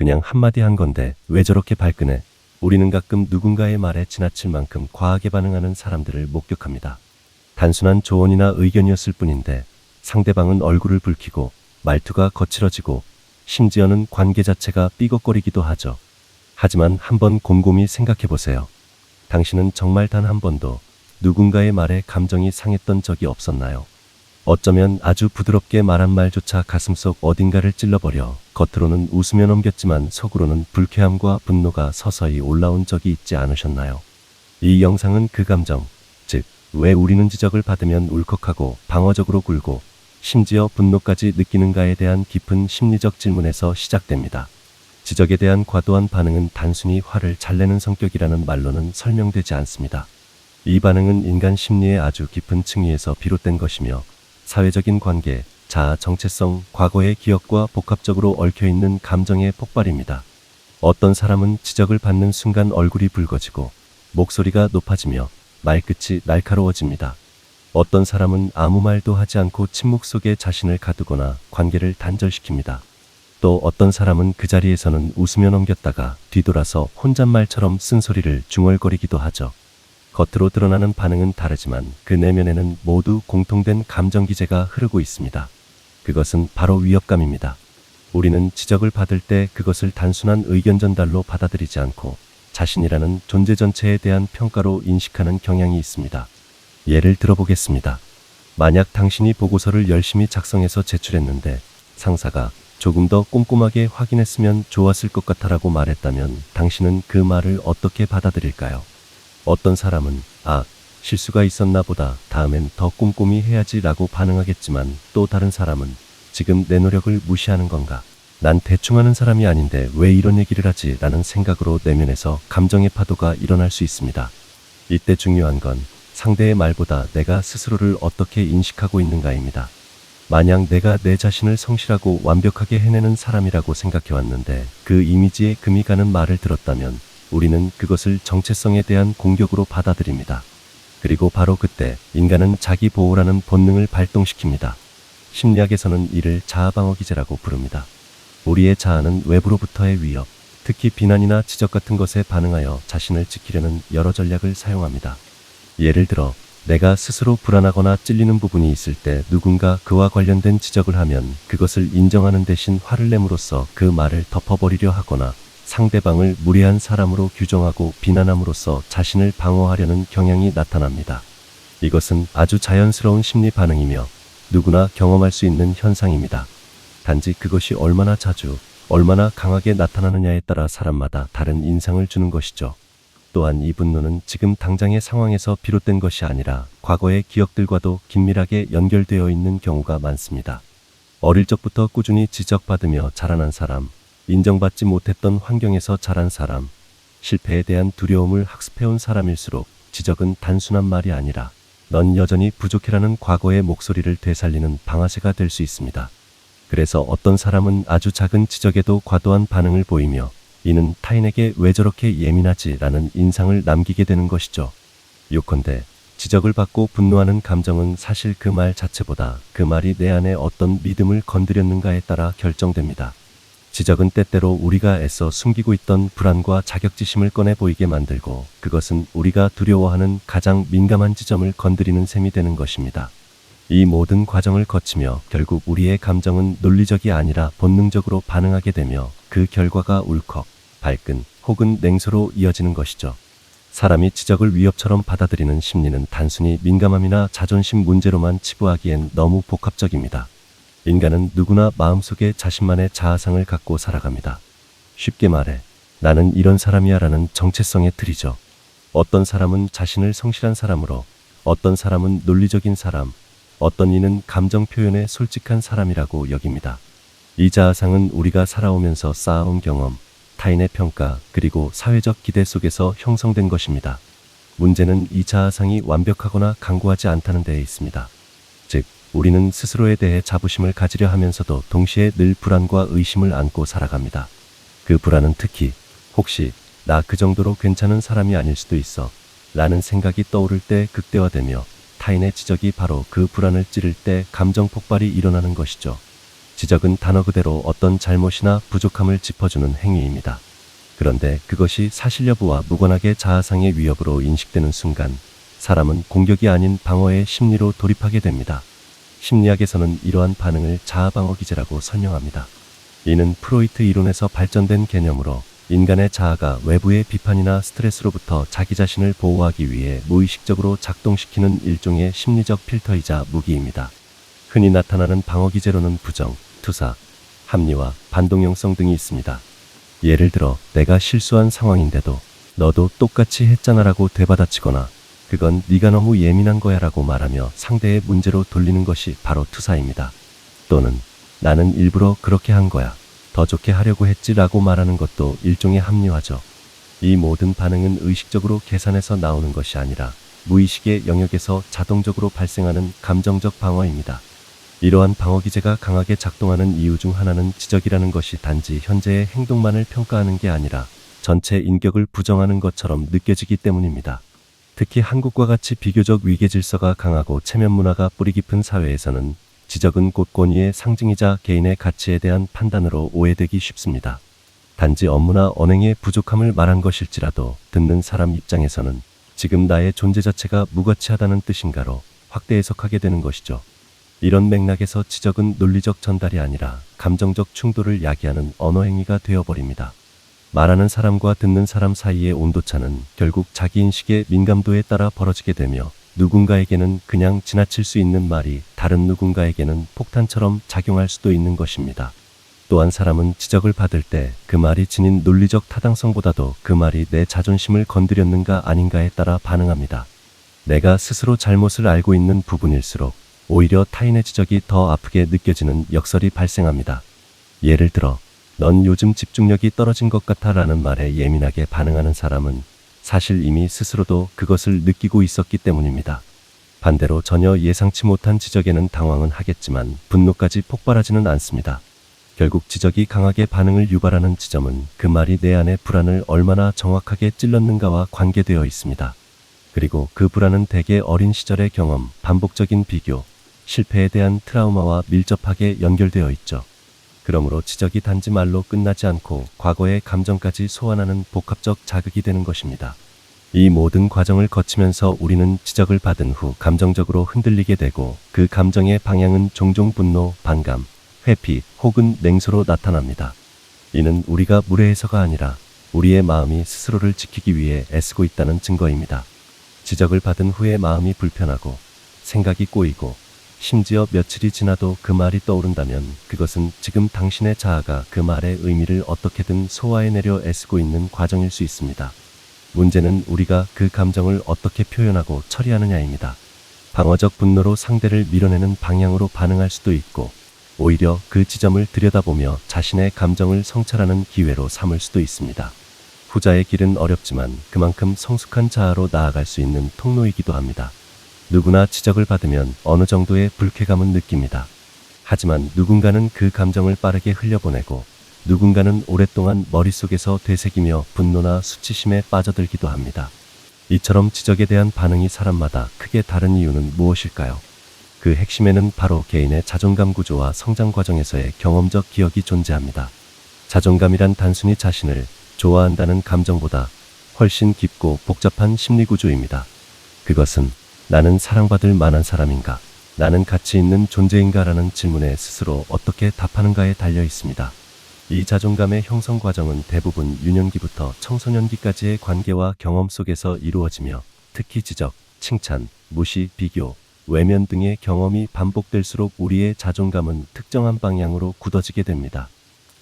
그냥 한마디 한 건데 왜 저렇게 발끈해? 우리는 가끔 누군가의 말에 지나칠 만큼 과하게 반응하는 사람들을 목격합니다. 단순한 조언이나 의견이었을 뿐인데 상대방은 얼굴을 붉히고 말투가 거칠어지고 심지어는 관계 자체가 삐걱거리기도 하죠. 하지만 한번 곰곰이 생각해 보세요. 당신은 정말 단 한 번도 누군가의 말에 감정이 상했던 적이 없었나요? 어쩌면 아주 부드럽게 말한 말조차 가슴속 어딘가를 찔러버려 겉으로는 웃으며 넘겼지만 속으로는 불쾌함과 분노가 서서히 올라온 적이 있지 않으셨나요? 이 영상은 그 감정, 즉, 왜 우리는 지적을 받으면 울컥하고 방어적으로 굴고 심지어 분노까지 느끼는가에 대한 깊은 심리적 질문에서 시작됩니다. 지적에 대한 과도한 반응은 단순히 화를 잘 내는 성격이라는 말로는 설명되지 않습니다. 이 반응은 인간 심리의 아주 깊은 층위에서 비롯된 것이며 사회적인 관계, 자아 정체성, 과거의 기억과 복합적으로 얽혀 있는 감정의 폭발입니다. 어떤 사람은 지적을 받는 순간 얼굴이 붉어지고 목소리가 높아지며 말끝이 날카로워집니다. 어떤 사람은 아무 말도 하지 않고 침묵 속에 자신을 가두거나 관계를 단절시킵니다. 또 어떤 사람은 그 자리에서는 웃으며 넘겼다가 뒤돌아서 혼잣말처럼 쓴소리를 중얼거리기도 하죠. 겉으로 드러나는 반응은 다르지만 그 내면에는 모두 공통된 감정 기제가 흐르고 있습니다. 그것은 바로 위협감입니다. 우리는 지적을 받을 때 그것을 단순한 의견 전달로 받아들이지 않고 자신이라는 존재 전체에 대한 평가로 인식하는 경향이 있습니다. 예를 들어보겠습니다. 만약 당신이 보고서를 열심히 작성해서 제출했는데 상사가 조금 더 꼼꼼하게 확인했으면 좋았을 것 같아라고 말했다면 당신은 그 말을 어떻게 받아들일까요? 어떤 사람은 아, 실수가 있었나 보다 다음엔 더 꼼꼼히 해야지 라고 반응하겠지만 또 다른 사람은 지금 내 노력을 무시하는 건가? 난 대충 하는 사람이 아닌데 왜 이런 얘기를 하지? 라는 생각으로 내면에서 감정의 파도가 일어날 수 있습니다. 이때 중요한 건 상대의 말보다 내가 스스로를 어떻게 인식하고 있는가입니다. 만약 내가 내 자신을 성실하고 완벽하게 해내는 사람이라고 생각해왔는데 그 이미지에 금이 가는 말을 들었다면 우리는 그것을 정체성에 대한 공격으로 받아들입니다. 그리고 바로 그때 인간은 자기 보호라는 본능을 발동시킵니다. 심리학에서는 이를 자아방어 기제라고 부릅니다. 우리의 자아는 외부로부터의 위협, 특히 비난이나 지적 같은 것에 반응하여 자신을 지키려는 여러 전략을 사용합니다. 예를 들어 내가 스스로 불안하거나 찔리는 부분이 있을 때 누군가 그와 관련된 지적을 하면 그것을 인정하는 대신 화를 내므로써 그 말을 덮어버리려 하거나 상대방을 무례한 사람으로 규정하고 비난함으로써 자신을 방어하려는 경향이 나타납니다. 이것은 아주 자연스러운 심리 반응이며 누구나 경험할 수 있는 현상입니다. 단지 그것이 얼마나 자주, 얼마나 강하게 나타나느냐에 따라 사람마다 다른 인상을 주는 것이죠. 또한 이 분노는 지금 당장의 상황에서 비롯된 것이 아니라 과거의 기억들과도 긴밀하게 연결되어 있는 경우가 많습니다. 어릴 적부터 꾸준히 지적받으며 자라난 사람, 인정받지 못했던 환경에서 자란 사람, 실패에 대한 두려움을 학습해온 사람일수록 지적은 단순한 말이 아니라 넌 여전히 부족해라는 과거의 목소리를 되살리는 방아쇠가 될 수 있습니다. 그래서 어떤 사람은 아주 작은 지적에도 과도한 반응을 보이며 이는 타인에게 왜 저렇게 예민하지 라는 인상을 남기게 되는 것이죠. 요컨대 지적을 받고 분노하는 감정은 사실 그 말 자체보다 그 말이 내 안에 어떤 믿음을 건드렸는가에 따라 결정됩니다. 지적은 때때로 우리가 애써 숨기고 있던 불안과 자격지심을 꺼내 보이게 만들고 그것은 우리가 두려워하는 가장 민감한 지점을 건드리는 셈이 되는 것입니다. 이 모든 과정을 거치며 결국 우리의 감정은 논리적이 아니라 본능적으로 반응하게 되며 그 결과가 울컥, 발끈 혹은 냉소로 이어지는 것이죠. 사람이 지적을 위협처럼 받아들이는 심리는 단순히 민감함이나 자존심 문제로만 치부하기엔 너무 복합적입니다. 인간은 누구나 마음속에 자신만의 자아상을 갖고 살아갑니다. 쉽게 말해, 나는 이런 사람이야 라는 정체성의 틀이죠. 어떤 사람은 자신을 성실한 사람으로, 어떤 사람은 논리적인 사람, 어떤 이는 감정 표현에 솔직한 사람이라고 여깁니다. 이 자아상은 우리가 살아오면서 쌓아온 경험, 타인의 평가, 그리고 사회적 기대 속에서 형성된 것입니다. 문제는 이 자아상이 완벽하거나 강구하지 않다는 데에 있습니다. 즉, 우리는 스스로에 대해 자부심을 가지려 하면서도 동시에 늘 불안과 의심을 안고 살아갑니다. 그 불안은 특히 혹시 나 그 정도로 괜찮은 사람이 아닐 수도 있어 라는 생각이 떠오를 때 극대화되며 타인의 지적이 바로 그 불안을 찌를 때 감정 폭발이 일어나는 것이죠. 지적은 단어 그대로 어떤 잘못이나 부족함을 짚어주는 행위입니다. 그런데 그것이 사실 여부와 무관하게 자아상의 위협으로 인식되는 순간 사람은 공격이 아닌 방어의 심리로 돌입하게 됩니다. 심리학에서는 이러한 반응을 자아방어 기제라고 설명합니다. 이는 프로이트 이론에서 발전된 개념으로 인간의 자아가 외부의 비판이나 스트레스로부터 자기 자신을 보호하기 위해 무의식적으로 작동시키는 일종의 심리적 필터이자 무기입니다. 흔히 나타나는 방어 기제로는 부정, 투사, 합리화, 반동형성 등이 있습니다. 예를 들어 내가 실수한 상황인데도 너도 똑같이 했잖아라고 되받아치거나 그건 네가 너무 예민한 거야라고 말하며 상대의 문제로 돌리는 것이 바로 투사입니다. 또는 나는 일부러 그렇게 한 거야. 더 좋게 하려고 했지라고 말하는 것도 일종의 합리화죠. 이 모든 반응은 의식적으로 계산해서 나오는 것이 아니라 무의식의 영역에서 자동적으로 발생하는 감정적 방어입니다. 이러한 방어 기제가 강하게 작동하는 이유 중 하나는 지적이라는 것이 단지 현재의 행동만을 평가하는 게 아니라 전체 인격을 부정하는 것처럼 느껴지기 때문입니다. 특히 한국과 같이 비교적 위계 질서가 강하고 체면 문화가 뿌리 깊은 사회에서는 지적은 곧 권위의 상징이자 개인의 가치에 대한 판단으로 오해되기 쉽습니다. 단지 업무나 언행의 부족함을 말한 것일지라도 듣는 사람 입장에서는 지금 나의 존재 자체가 무가치하다는 뜻인가로 확대 해석하게 되는 것이죠. 이런 맥락에서 지적은 논리적 전달이 아니라 감정적 충돌을 야기하는 언어 행위가 되어버립니다. 말하는 사람과 듣는 사람 사이의 온도차는 결국 자기 인식의 민감도에 따라 벌어지게 되며 누군가에게는 그냥 지나칠 수 있는 말이 다른 누군가에게는 폭탄처럼 작용할 수도 있는 것입니다. 또한 사람은 지적을 받을 때 그 말이 지닌 논리적 타당성보다도 그 말이 내 자존심을 건드렸는가 아닌가에 따라 반응합니다. 내가 스스로 잘못을 알고 있는 부분일수록 오히려 타인의 지적이 더 아프게 느껴지는 역설이 발생합니다. 예를 들어, 넌 요즘 집중력이 떨어진 것 같아 라는 말에 예민하게 반응하는 사람은 사실 이미 스스로도 그것을 느끼고 있었기 때문입니다. 반대로 전혀 예상치 못한 지적에는 당황은 하겠지만 분노까지 폭발하지는 않습니다. 결국 지적이 강하게 반응을 유발하는 지점은 그 말이 내 안의 불안을 얼마나 정확하게 찔렀는가와 관계되어 있습니다. 그리고 그 불안은 대개 어린 시절의 경험, 반복적인 비교, 실패에 대한 트라우마와 밀접하게 연결되어 있죠. 그러므로 지적이 단지 말로 끝나지 않고 과거의 감정까지 소환하는 복합적 자극이 되는 것입니다. 이 모든 과정을 거치면서 우리는 지적을 받은 후 감정적으로 흔들리게 되고 그 감정의 방향은 종종 분노, 반감, 회피 혹은 냉소로 나타납니다. 이는 우리가 무례해서가 아니라 우리의 마음이 스스로를 지키기 위해 애쓰고 있다는 증거입니다. 지적을 받은 후에 마음이 불편하고 생각이 꼬이고 심지어 며칠이 지나도 그 말이 떠오른다면 그것은 지금 당신의 자아가 그 말의 의미를 어떻게든 소화해내려 애쓰고 있는 과정일 수 있습니다. 문제는 우리가 그 감정을 어떻게 표현하고 처리하느냐입니다. 방어적 분노로 상대를 밀어내는 방향으로 반응할 수도 있고 오히려 그 지점을 들여다보며 자신의 감정을 성찰하는 기회로 삼을 수도 있습니다. 후자의 길은 어렵지만 그만큼 성숙한 자아로 나아갈 수 있는 통로이기도 합니다. 누구나 지적을 받으면 어느 정도의 불쾌감은 느낍니다. 하지만 누군가는 그 감정을 빠르게 흘려보내고 누군가는 오랫동안 머릿속에서 되새기며 분노나 수치심에 빠져들기도 합니다. 이처럼 지적에 대한 반응이 사람마다 크게 다른 이유는 무엇일까요? 그 핵심에는 바로 개인의 자존감 구조와 성장 과정에서의 경험적 기억이 존재합니다. 자존감이란 단순히 자신을 좋아한다는 감정보다 훨씬 깊고 복잡한 심리 구조입니다. 그것은 나는 사랑받을 만한 사람인가? 나는 가치 있는 존재인가? 라는 질문에 스스로 어떻게 답하는가에 달려 있습니다. 이 자존감의 형성 과정은 대부분 유년기부터 청소년기까지의 관계와 경험 속에서 이루어지며 특히 지적, 칭찬, 무시, 비교, 외면 등의 경험이 반복될수록 우리의 자존감은 특정한 방향으로 굳어지게 됩니다.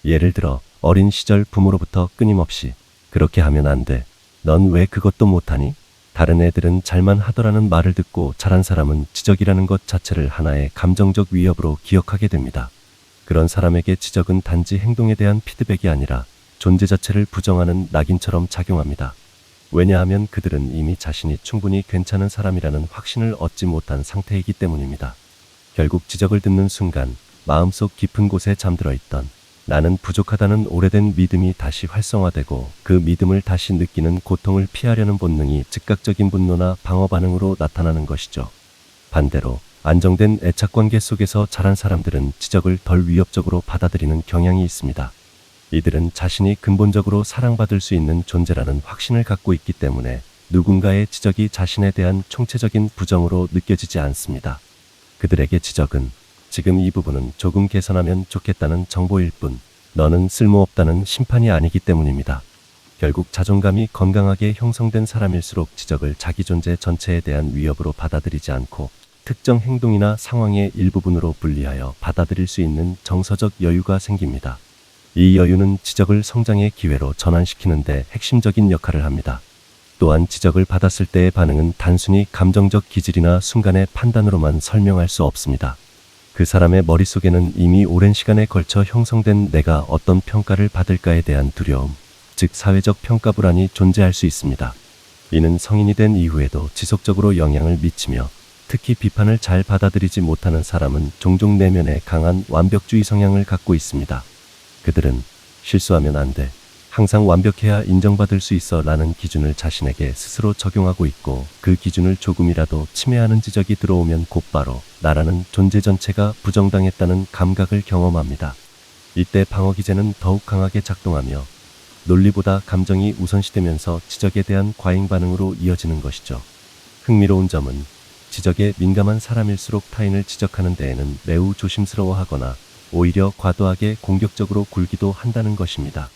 예를 들어 어린 시절 부모로부터 끊임없이 그렇게 하면 안 돼. 넌 왜 그것도 못하니? 다른 애들은 잘만 하더라는 말을 듣고 자란 사람은 지적이라는 것 자체를 하나의 감정적 위협으로 기억하게 됩니다. 그런 사람에게 지적은 단지 행동에 대한 피드백이 아니라 존재 자체를 부정하는 낙인처럼 작용합니다. 왜냐하면 그들은 이미 자신이 충분히 괜찮은 사람이라는 확신을 얻지 못한 상태이기 때문입니다. 결국 지적을 듣는 순간 마음속 깊은 곳에 잠들어 있던 나는 부족하다는 오래된 믿음이 다시 활성화되고 그 믿음을 다시 느끼는 고통을 피하려는 본능이 즉각적인 분노나 방어 반응으로 나타나는 것이죠. 반대로 안정된 애착 관계 속에서 자란 사람들은 지적을 덜 위협적으로 받아들이는 경향이 있습니다. 이들은 자신이 근본적으로 사랑받을 수 있는 존재라는 확신을 갖고 있기 때문에 누군가의 지적이 자신에 대한 총체적인 부정으로 느껴지지 않습니다. 그들에게 지적은 지금 이 부분은 조금 개선하면 좋겠다는 정보일 뿐 너는 쓸모없다는 심판이 아니기 때문입니다. 결국 자존감이 건강하게 형성된 사람일수록 지적을 자기 존재 전체에 대한 위협으로 받아들이지 않고 특정 행동이나 상황의 일부분으로 분리하여 받아들일 수 있는 정서적 여유가 생깁니다. 이 여유는 지적을 성장의 기회로 전환시키는데 핵심적인 역할을 합니다. 또한 지적을 받았을 때의 반응은 단순히 감정적 기질이나 순간의 판단으로만 설명할 수 없습니다. 그 사람의 머릿속에는 이미 오랜 시간에 걸쳐 형성된 내가 어떤 평가를 받을까에 대한 두려움, 즉 사회적 평가 불안이 존재할 수 있습니다. 이는 성인이 된 이후에도 지속적으로 영향을 미치며 특히 비판을 잘 받아들이지 못하는 사람은 종종 내면에 강한 완벽주의 성향을 갖고 있습니다. 그들은 실수하면 안 돼. 항상 완벽해야 인정받을 수 있어 라는 기준을 자신에게 스스로 적용하고 있고 그 기준을 조금이라도 침해하는 지적이 들어오면 곧바로 나라는 존재 전체가 부정당했다는 감각을 경험합니다. 이때 방어 기제는 더욱 강하게 작동하며 논리보다 감정이 우선시되면서 지적에 대한 과잉 반응으로 이어지는 것이죠. 흥미로운 점은 지적에 민감한 사람일수록 타인을 지적하는 데에는 매우 조심스러워하거나 오히려 과도하게 공격적으로 굴기도 한다는 것입니다.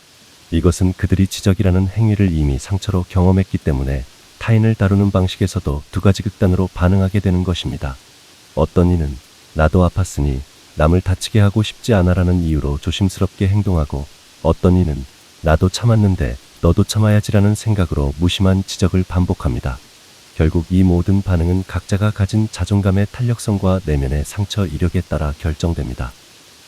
이것은 그들이 지적이라는 행위를 이미 상처로 경험했기 때문에 타인을 다루는 방식에서도 두 가지 극단으로 반응하게 되는 것입니다. 어떤 이는 나도 아팠으니 남을 다치게 하고 싶지 않아라는 이유로 조심스럽게 행동하고 어떤 이는 나도 참았는데 너도 참아야지라는 생각으로 무심한 지적을 반복합니다. 결국 이 모든 반응은 각자가 가진 자존감의 탄력성과 내면의 상처 이력에 따라 결정됩니다.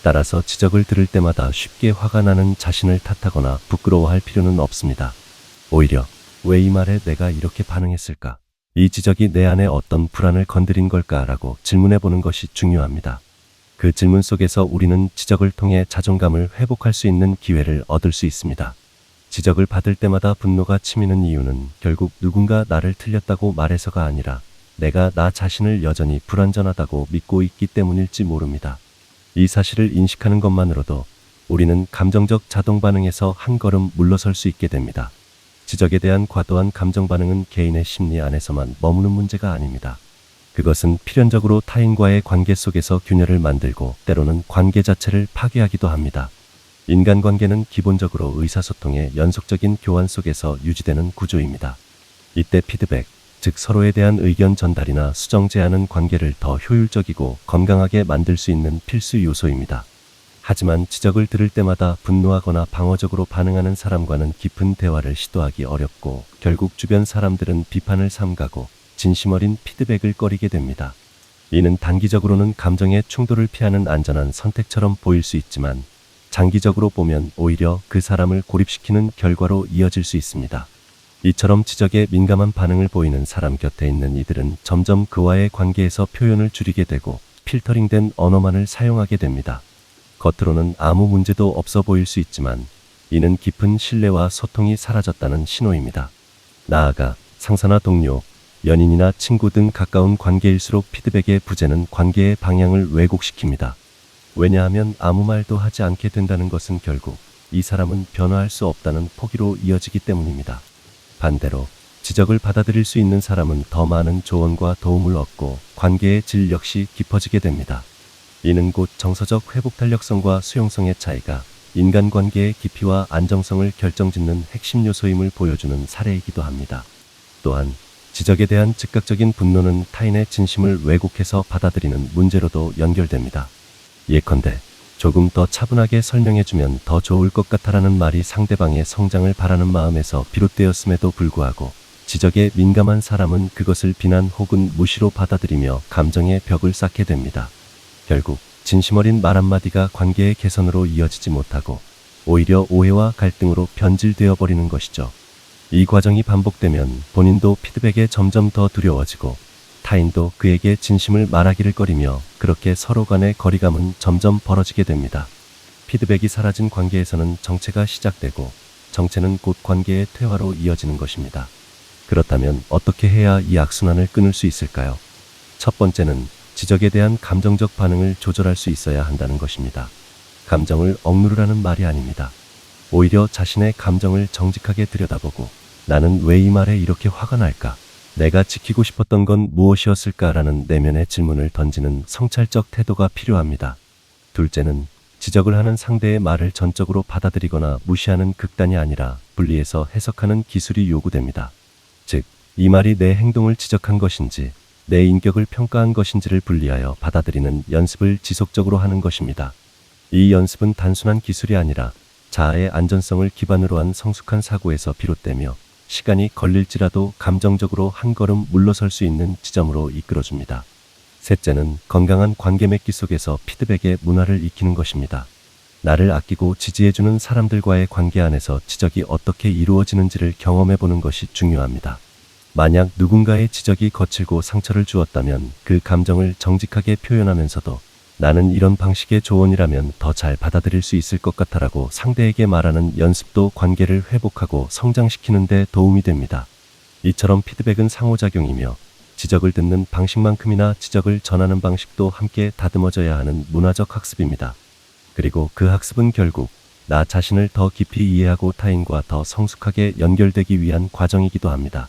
따라서 지적을 들을 때마다 쉽게 화가 나는 자신을 탓하거나 부끄러워할 필요는 없습니다. 오히려 왜 이 말에 내가 이렇게 반응했을까? 이 지적이 내 안에 어떤 불안을 건드린 걸까라고 질문해 보는 것이 중요합니다. 그 질문 속에서 우리는 지적을 통해 자존감을 회복할 수 있는 기회를 얻을 수 있습니다. 지적을 받을 때마다 분노가 치미는 이유는 결국 누군가 나를 틀렸다고 말해서가 아니라 내가 나 자신을 여전히 불완전하다고 믿고 있기 때문일지 모릅니다. 이 사실을 인식하는 것만으로도 우리는 감정적 자동 반응에서 한 걸음 물러설 수 있게 됩니다. 지적에 대한 과도한 감정 반응은 개인의 심리 안에서만 머무는 문제가 아닙니다. 그것은 필연적으로 타인과의 관계 속에서 균열을 만들고 때로는 관계 자체를 파괴하기도 합니다. 인간관계는 기본적으로 의사소통의 연속적인 교환 속에서 유지되는 구조입니다. 이때 피드백, 즉 서로에 대한 의견 전달이나 수정 제안은 관계를 더 효율적이고 건강하게 만들 수 있는 필수 요소입니다. 하지만 지적을 들을 때마다 분노하거나 방어적으로 반응하는 사람과는 깊은 대화를 시도하기 어렵고 결국 주변 사람들은 비판을 삼가고 진심 어린 피드백을 꺼리게 됩니다. 이는 단기적으로는 감정의 충돌을 피하는 안전한 선택처럼 보일 수 있지만 장기적으로 보면 오히려 그 사람을 고립시키는 결과로 이어질 수 있습니다. 이처럼 지적에 민감한 반응을 보이는 사람 곁에 있는 이들은 점점 그와의 관계에서 표현을 줄이게 되고 필터링된 언어만을 사용하게 됩니다. 겉으로는 아무 문제도 없어 보일 수 있지만 이는 깊은 신뢰와 소통이 사라졌다는 신호입니다. 나아가 상사나 동료, 연인이나 친구 등 가까운 관계일수록 피드백의 부재는 관계의 방향을 왜곡시킵니다. 왜냐하면 아무 말도 하지 않게 된다는 것은 결국 이 사람은 변화할 수 없다는 포기로 이어지기 때문입니다. 반대로 지적을 받아들일 수 있는 사람은 더 많은 조언과 도움을 얻고 관계의 질 역시 깊어지게 됩니다. 이는 곧 정서적 회복 탄력성과 수용성의 차이가 인간관계의 깊이와 안정성을 결정짓는 핵심 요소임을 보여주는 사례이기도 합니다. 또한 지적에 대한 즉각적인 분노는 타인의 진심을 왜곡해서 받아들이는 문제로도 연결됩니다. 예컨대 조금 더 차분하게 설명해주면 더 좋을 것 같아라는 말이 상대방의 성장을 바라는 마음에서 비롯되었음에도 불구하고 지적에 민감한 사람은 그것을 비난 혹은 무시로 받아들이며 감정의 벽을 쌓게 됩니다. 결국 진심 어린 말 한마디가 관계의 개선으로 이어지지 못하고 오히려 오해와 갈등으로 변질되어 버리는 것이죠. 이 과정이 반복되면 본인도 피드백에 점점 더 두려워지고 타인도 그에게 진심을 말하기를 꺼리며 그렇게 서로 간의 거리감은 점점 벌어지게 됩니다. 피드백이 사라진 관계에서는 정체가 시작되고 정체는 곧 관계의 퇴화로 이어지는 것입니다. 그렇다면 어떻게 해야 이 악순환을 끊을 수 있을까요? 첫 번째는 지적에 대한 감정적 반응을 조절할 수 있어야 한다는 것입니다. 감정을 억누르라는 말이 아닙니다. 오히려 자신의 감정을 정직하게 들여다보고 나는 왜 이 말에 이렇게 화가 날까? 내가 지키고 싶었던 건 무엇이었을까라는 내면의 질문을 던지는 성찰적 태도가 필요합니다. 둘째는 지적을 하는 상대의 말을 전적으로 받아들이거나 무시하는 극단이 아니라 분리해서 해석하는 기술이 요구됩니다. 즉, 이 말이 내 행동을 지적한 것인지 내 인격을 평가한 것인지를 분리하여 받아들이는 연습을 지속적으로 하는 것입니다. 이 연습은 단순한 기술이 아니라 자아의 안전성을 기반으로 한 성숙한 사고에서 비롯되며 시간이 걸릴지라도 감정적으로 한 걸음 물러설 수 있는 지점으로 이끌어줍니다. 셋째는 건강한 관계 맺기 속에서 피드백의 문화를 익히는 것입니다. 나를 아끼고 지지해주는 사람들과의 관계 안에서 지적이 어떻게 이루어지는지를 경험해 보는 것이 중요합니다. 만약 누군가의 지적이 거칠고 상처를 주었다면 그 감정을 정직하게 표현하면서도 나는 이런 방식의 조언이라면 더 잘 받아들일 수 있을 것 같아라고 상대에게 말하는 연습도 관계를 회복하고 성장시키는 데 도움이 됩니다. 이처럼 피드백은 상호작용이며 지적을 듣는 방식만큼이나 지적을 전하는 방식도 함께 다듬어져야 하는 문화적 학습입니다. 그리고 그 학습은 결국 나 자신을 더 깊이 이해하고 타인과 더 성숙하게 연결되기 위한 과정이기도 합니다.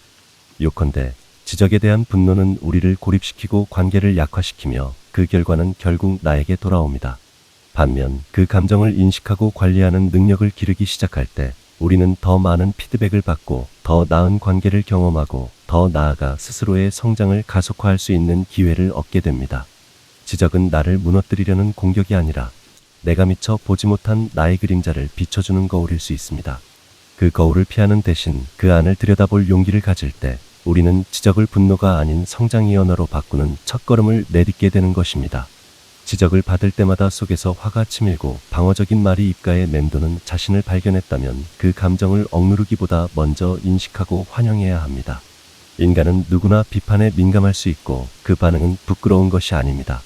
요컨대 지적에 대한 분노는 우리를 고립시키고 관계를 약화시키며 그 결과는 결국 나에게 돌아옵니다. 반면 그 감정을 인식하고 관리하는 능력을 기르기 시작할 때 우리는 더 많은 피드백을 받고 더 나은 관계를 경험하고 더 나아가 스스로의 성장을 가속화할 수 있는 기회를 얻게 됩니다. 지적은 나를 무너뜨리려는 공격이 아니라 내가 미처 보지 못한 나의 그림자를 비춰주는 거울일 수 있습니다. 그 거울을 피하는 대신 그 안을 들여다볼 용기를 가질 때 우리는 지적을 분노가 아닌 성장의 언어로 바꾸는 첫걸음을 내딛게 되는 것입니다. 지적을 받을 때마다 속에서 화가 치밀고 방어적인 말이 입가에 맴도는 자신을 발견했다면 그 감정을 억누르기보다 먼저 인식하고 환영해야 합니다. 인간은 누구나 비판에 민감할 수 있고 그 반응은 부끄러운 것이 아닙니다.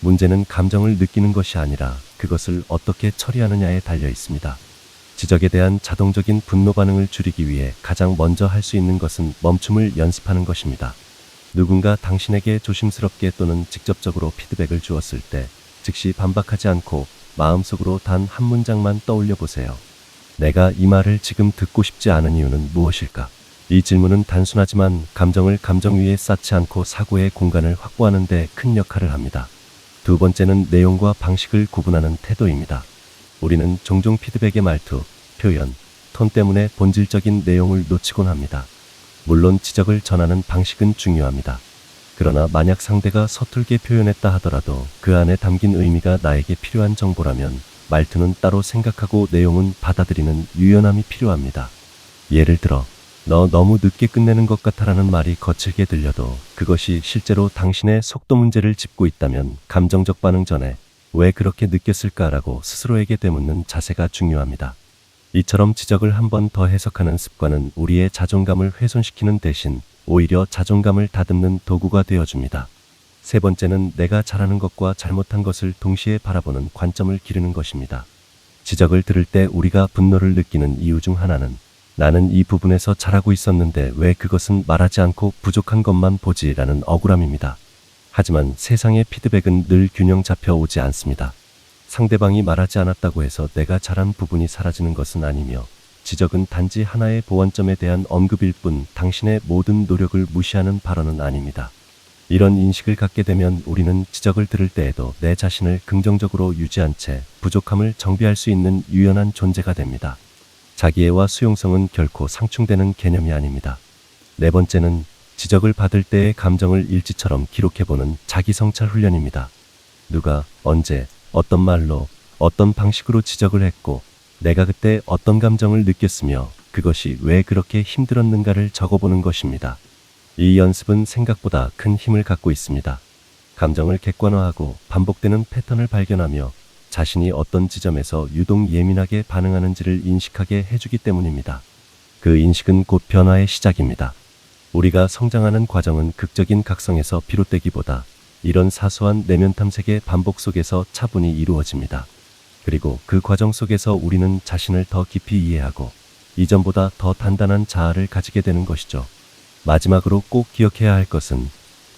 문제는 감정을 느끼는 것이 아니라 그것을 어떻게 처리하느냐에 달려 있습니다. 지적에 대한 자동적인 분노 반응을 줄이기 위해 가장 먼저 할 수 있는 것은 멈춤을 연습하는 것입니다. 누군가 당신에게 조심스럽게 또는 직접적으로 피드백을 주었을 때 즉시 반박하지 않고 마음속으로 단 한 문장만 떠올려 보세요. 내가 이 말을 지금 듣고 싶지 않은 이유는 무엇일까? 이 질문은 단순하지만 감정을 감정 위에 쌓지 않고 사고의 공간을 확보하는 데 큰 역할을 합니다. 두 번째는 내용과 방식을 구분하는 태도입니다. 우리는 종종 피드백의 말투, 표현, 톤 때문에 본질적인 내용을 놓치곤 합니다. 물론 지적을 전하는 방식은 중요합니다. 그러나 만약 상대가 서툴게 표현했다 하더라도 그 안에 담긴 의미가 나에게 필요한 정보라면 말투는 따로 생각하고 내용은 받아들이는 유연함이 필요합니다. 예를 들어, 너 너무 늦게 끝내는 것 같아라는 말이 거칠게 들려도 그것이 실제로 당신의 속도 문제를 짚고 있다면 감정적 반응 전에 왜 그렇게 느꼈을까라고 스스로에게 되묻는 자세가 중요합니다. 이처럼 지적을 한 번 더 해석하는 습관은 우리의 자존감을 훼손시키는 대신 오히려 자존감을 다듬는 도구가 되어줍니다. 세 번째는 내가 잘하는 것과 잘못한 것을 동시에 바라보는 관점을 기르는 것입니다. 지적을 들을 때 우리가 분노를 느끼는 이유 중 하나는 나는 이 부분에서 잘하고 있었는데 왜 그것은 말하지 않고 부족한 것만 보지 라는 억울함입니다. 하지만 세상의 피드백은 늘 균형 잡혀 오지 않습니다. 상대방이 말하지 않았다고 해서 내가 잘한 부분이 사라지는 것은 아니며 지적은 단지 하나의 보완점에 대한 언급일 뿐 당신의 모든 노력을 무시하는 발언은 아닙니다. 이런 인식을 갖게 되면 우리는 지적을 들을 때에도 내 자신을 긍정적으로 유지한 채 부족함을 정비할 수 있는 유연한 존재가 됩니다. 자기애와 수용성은 결코 상충되는 개념이 아닙니다. 네 번째는 지적을 받을 때의 감정을 일지처럼 기록해보는 자기 성찰 훈련입니다. 누가, 언제, 어떤 말로, 어떤 방식으로 지적을 했고, 내가 그때 어떤 감정을 느꼈으며 그것이 왜 그렇게 힘들었는가를 적어보는 것입니다. 이 연습은 생각보다 큰 힘을 갖고 있습니다. 감정을 객관화하고 반복되는 패턴을 발견하며 자신이 어떤 지점에서 유독 예민하게 반응하는지를 인식하게 해주기 때문입니다. 그 인식은 곧 변화의 시작입니다. 우리가 성장하는 과정은 극적인 각성에서 비롯되기보다 이런 사소한 내면 탐색의 반복 속에서 차분히 이루어집니다. 그리고 그 과정 속에서 우리는 자신을 더 깊이 이해하고 이전보다 더 단단한 자아를 가지게 되는 것이죠. 마지막으로 꼭 기억해야 할 것은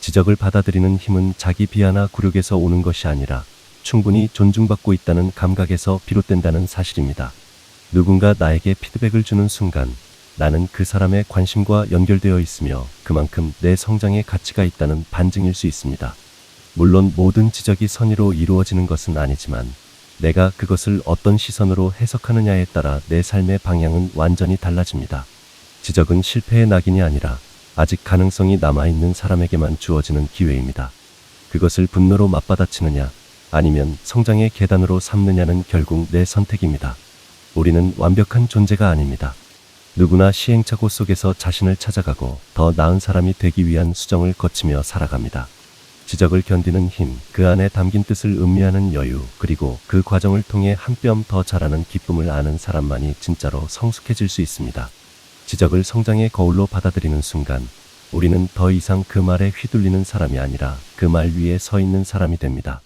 지적을 받아들이는 힘은 자기 비하나 굴욕에서 오는 것이 아니라 충분히 존중받고 있다는 감각에서 비롯된다는 사실입니다. 누군가 나에게 피드백을 주는 순간 나는 그 사람의 관심과 연결되어 있으며 그만큼 내 성장의 가치가 있다는 반증일 수 있습니다. 물론 모든 지적이 선의로 이루어지는 것은 아니지만 내가 그것을 어떤 시선으로 해석하느냐에 따라 내 삶의 방향은 완전히 달라집니다. 지적은 실패의 낙인이 아니라 아직 가능성이 남아있는 사람에게만 주어지는 기회입니다. 그것을 분노로 맞받아치느냐 아니면 성장의 계단으로 삼느냐는 결국 내 선택입니다. 우리는 완벽한 존재가 아닙니다. 누구나 시행착오 속에서 자신을 찾아가고 더 나은 사람이 되기 위한 수정을 거치며 살아갑니다. 지적을 견디는 힘, 그 안에 담긴 뜻을 음미하는 여유, 그리고 그 과정을 통해 한 뼘 더 자라는 기쁨을 아는 사람만이 진짜로 성숙해질 수 있습니다. 지적을 성장의 거울로 받아들이는 순간, 우리는 더 이상 그 말에 휘둘리는 사람이 아니라 그 말 위에 서 있는 사람이 됩니다.